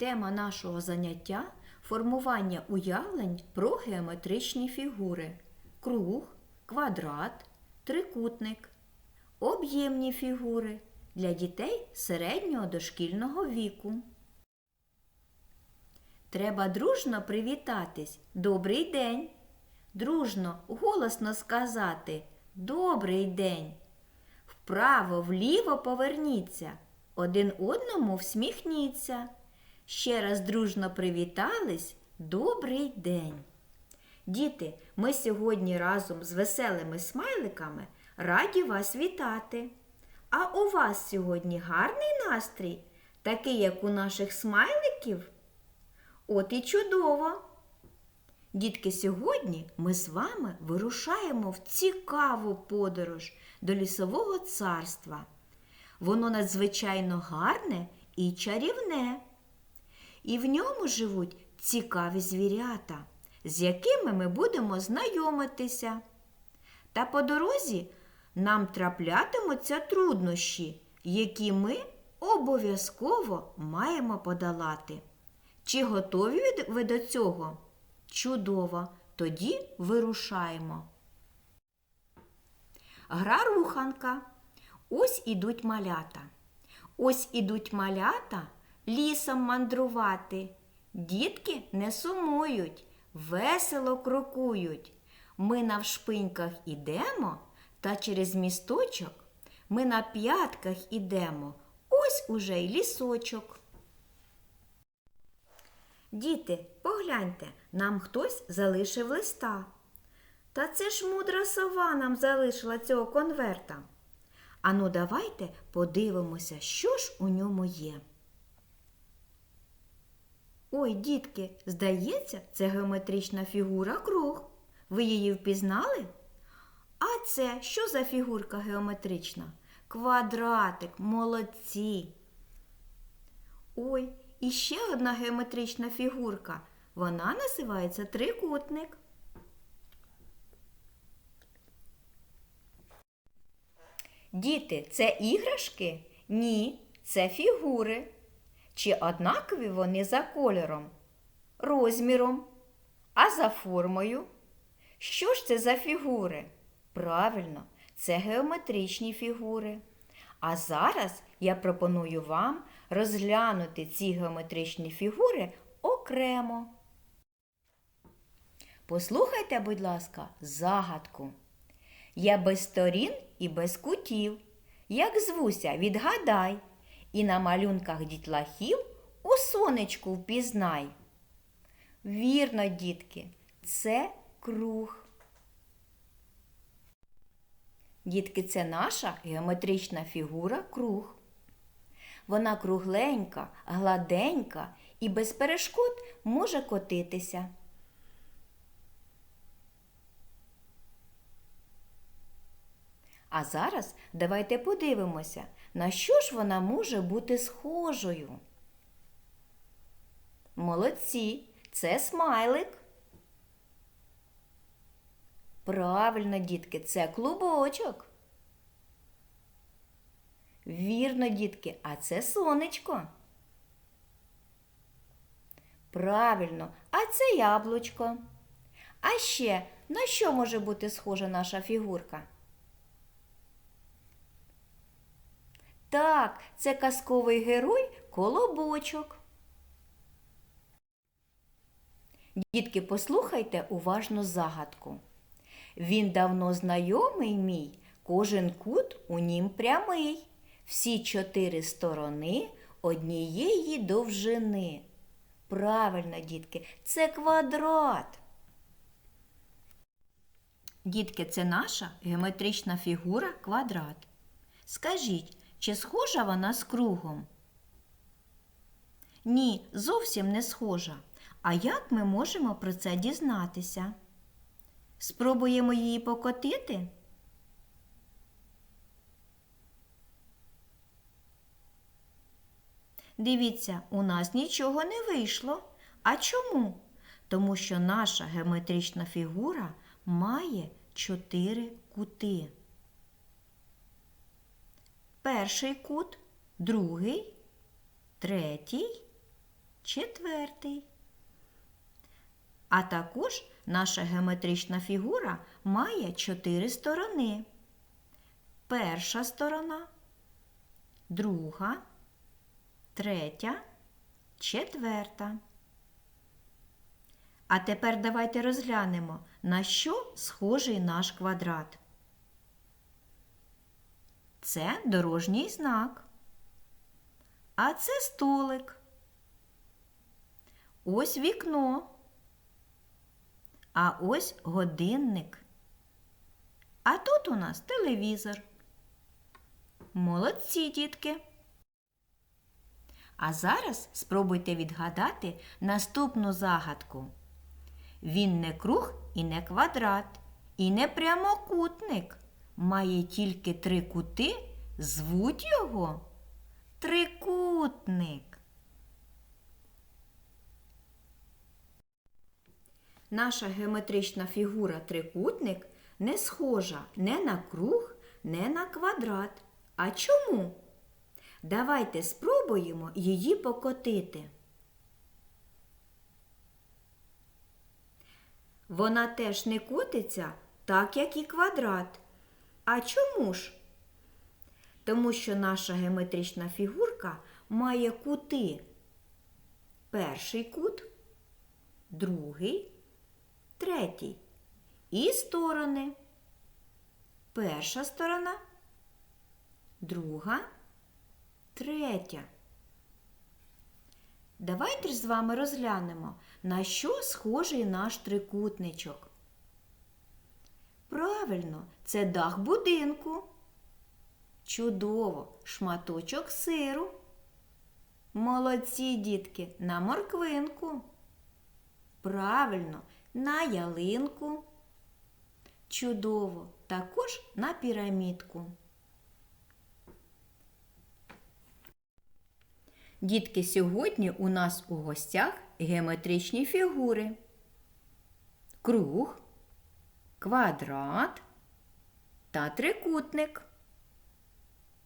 Тема нашого заняття формування уявлень про геометричні фігури. Круг, квадрат, трикутник. Об'ємні фігури для дітей середнього дошкільного віку. Треба дружно привітатись. Добрий день. Дружно, голосно сказати Добрий день. Вправо, вліво поверніться. Один одному всміхніться. Ще раз дружно привітались. Добрий день. Діти, ми сьогодні разом з веселими смайликами раді вас вітати. А у вас сьогодні гарний настрій, такий, як у наших смайликів? От і чудово! Дітки, сьогодні ми з вами вирушаємо в цікаву подорож до лісового царства. Воно надзвичайно гарне і чарівне. І в ньому живуть цікаві звірята, з якими ми будемо знайомитися. Та по дорозі нам траплятимуться труднощі, які ми обов'язково маємо подолати. Чи готові ви до цього? Чудово! Тоді вирушаємо. Гра руханка. Ось ідуть малята. Ось ідуть малята лісом мандрувати. Дітки не сумують, весело крокують. Ми навшпиньках ідемо, та через місточок ми на п'ятках ідемо. Ось уже й лісочок. Діти, погляньте, нам хтось залишив листа. Та це ж мудра сова нам залишила цього конверта. Ану, давайте подивимося, що ж у ньому є. Ой, дітки, здається, це геометрична фігура круг. Ви її впізнали? А це що за фігурка геометрична? Квадратик, молодці. Ой, і ще одна геометрична фігурка. Вона називається трикутник. Діти, це іграшки? Ні, це фігури. Чи однакові вони за кольором, розміром, а за формою? Що ж це за фігури? Правильно, це геометричні фігури. А зараз я пропоную вам розглянути ці геометричні фігури окремо. Послухайте, будь ласка, загадку. Я без сторін і без кутів. Як звуся, відгадай, і на малюнках дітлахів у сонечку впізнай. Вірно, дітки, це круг. Дітки, це наша геометрична фігура круг. Вона кругленька, гладенька і без перешкод може котитися. А зараз давайте подивимося, на що ж вона може бути схожою. Молодці, це смайлик. Правильно, дітки, це клубочок. Вірно, дітки, а це сонечко. Правильно, а це яблучко. А ще на що може бути схожа наша фігурка? Так, це казковий герой колобочок. Дітки, послухайте уважно загадку. Він давно знайомий мій, кожен кут у нім прямий, всі чотири сторони однієї довжини. Правильно, дітки, це квадрат. Дітки, це наша геометрична фігура квадрат. Скажіть, чи схожа вона з кругом? Ні, зовсім не схожа. А як ми можемо про це дізнатися? Спробуємо її покотити? Дивіться, у нас нічого не вийшло. А чому? Тому що наша геометрична фігура має чотири кути. Перший кут, другий, третій, четвертий. А також наша геометрична фігура має чотири сторони. Перша сторона, друга, третя, четверта. А тепер давайте розглянемо, на що схожий наш квадрат. Це дорожній знак. А це столик. Ось вікно. А ось годинник. А тут у нас телевізор. Молодці, дітки. А зараз спробуйте відгадати наступну загадку. Він не круг і не квадрат, і не прямокутник. Має тільки три кути, звуть його трикутник. Наша геометрична фігура трикутник не схожа не на круг, не на квадрат. А чому? Давайте спробуємо її покотити. Вона теж не котиться, так як і квадрат. А чому ж? Тому що наша геометрична фігурка має кути. Перший кут, другий, третій. І сторони. Перша сторона, друга, третя. Давайте ж з вами розглянемо, на що схожий наш трикутничок. Правильно, це дах будинку. Чудово, шматочок сиру. Молодці дітки на морквинку. Правильно, на ялинку. Чудово, також на пірамідку. Дітки, сьогодні у нас у гостях геометричні фігури. Круг, квадрат та трикутник.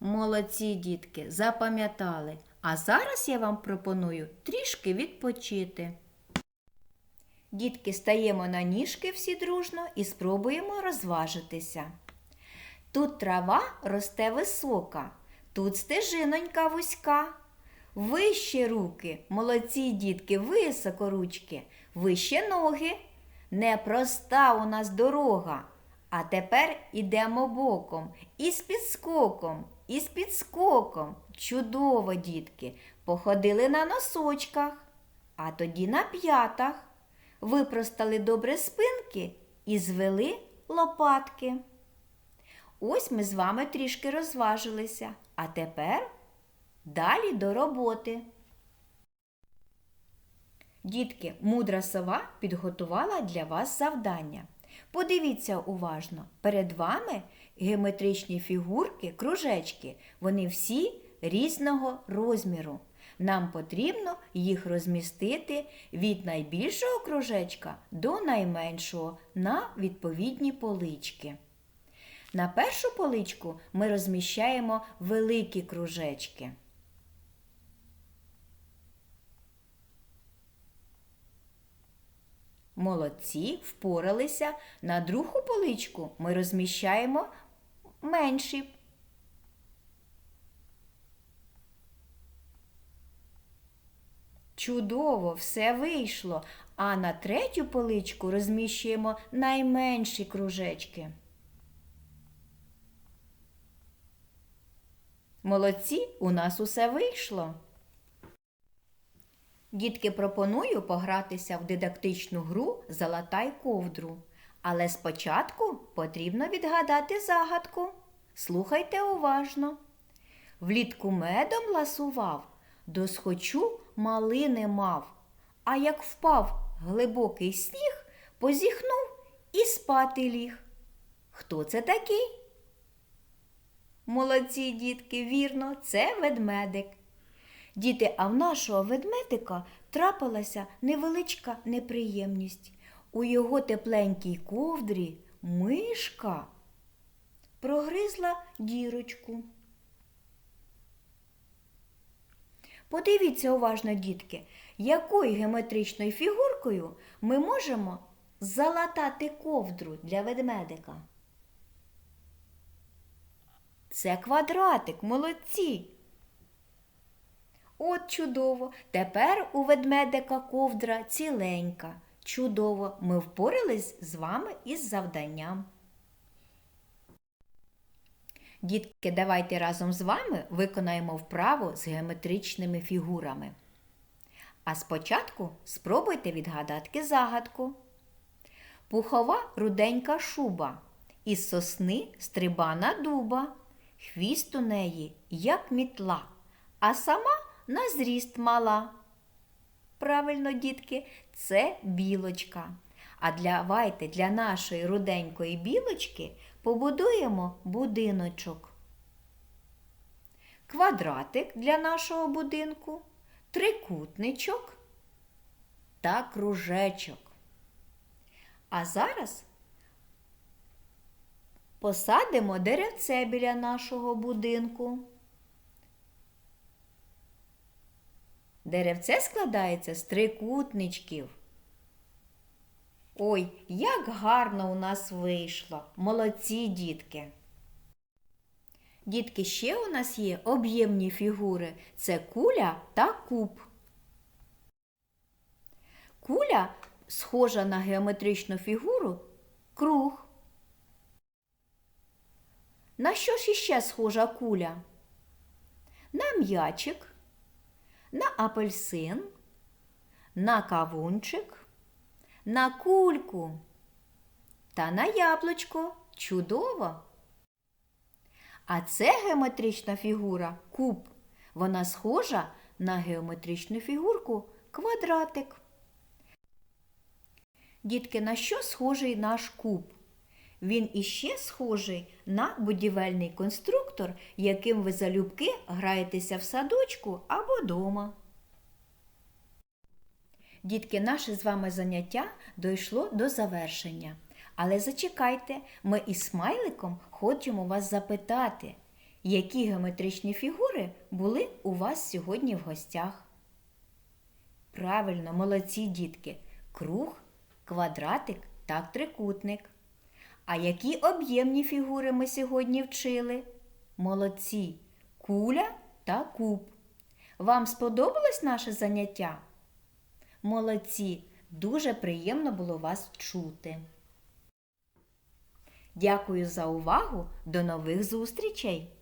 Молодці дітки, запам'ятали. А зараз я вам пропоную трішки відпочити. Дітки, стаємо на ніжки всі дружно і спробуємо розважитися. Тут трава росте висока, тут стежинонька вузька. Вище руки, молодці дітки, високо ручки, вище ноги. Непроста у нас дорога. А тепер ідемо боком, і з підскоком, і з підскоком. Чудово, дітки, походили на носочках, а тоді на п'ятах. Випростали добре спинки і звели лопатки. Ось ми з вами трішки розважилися, а тепер далі до роботи. Дітки, мудра сова підготувала для вас завдання. Подивіться уважно, перед вами геометричні фігурки, кружечки. Вони всі різного розміру. Нам потрібно їх розмістити від найбільшого кружечка до найменшого на відповідні полички. На першу поличку ми розміщаємо великі кружечки. Молодці впоралися. На другу поличку ми розміщаємо менші. Чудово, все вийшло. А на третю поличку розміщуємо найменші кружечки. Молодці, у нас усе вийшло. Дітки, пропоную погратися в дидактичну гру Залатай ковдру. Але спочатку потрібно відгадати загадку. Слухайте уважно. Влітку медом ласував, досхочу малини мав. А як впав глибокий сніг, позіхнув і спати ліг. Хто це такий? Молодці, дітки, вірно, це ведмедик. Діти, а в нашого ведмедика трапилася невеличка неприємність. У його тепленькій ковдрі мишка прогризла дірочку. Подивіться уважно, дітки, якою геометричною фігуркою ми можемо залатати ковдру для ведмедика. Це квадратик, молодці. От чудово. Тепер у ведмедика ковдра ціленька. Чудово, ми впорались з вами із завданням. Дітки, давайте разом з вами виконаємо вправу з геометричними фігурами. А спочатку спробуйте відгадати загадку. Пухова руденька шуба, із сосни стрибана дуба, хвіст у неї, як мітла, а сама на зріст мала. Правильно, дітки, це білочка. А для, для нашої руденької білочки побудуємо будиночок. Квадратик для нашого будинку, трикутничок та кружечок. А зараз посадимо деревце біля нашого будинку. Деревце складається з трикутничків. Ой, як гарно у нас вийшло! Молодці дітки! Дітки, ще у нас є об'ємні фігури це куля та куб. Куля схожа на геометричну фігуру круг. На що ж іще схожа куля? На м'ячик, на апельсин, на кавунчик, на кульку та на яблучко. Чудово! А це геометрична фігура куб. Вона схожа на геометричну фігурку квадратик. Дітки, на що схожий наш куб? Він іще схожий на будівельний конструктор, яким ви залюбки граєтеся в садочку або дома. Дітки, наше з вами заняття дійшло до завершення. Але зачекайте, ми із смайликом хочемо вас запитати, які геометричні фігури були у вас сьогодні в гостях. Правильно, молодці дітки, круг, квадратик та трикутник. А які об'ємні фігури ми сьогодні вчили? Молодці, куля та куб. Вам сподобалось наше заняття? Молодці, дуже приємно було вас чути. Дякую за увагу. До нових зустрічей!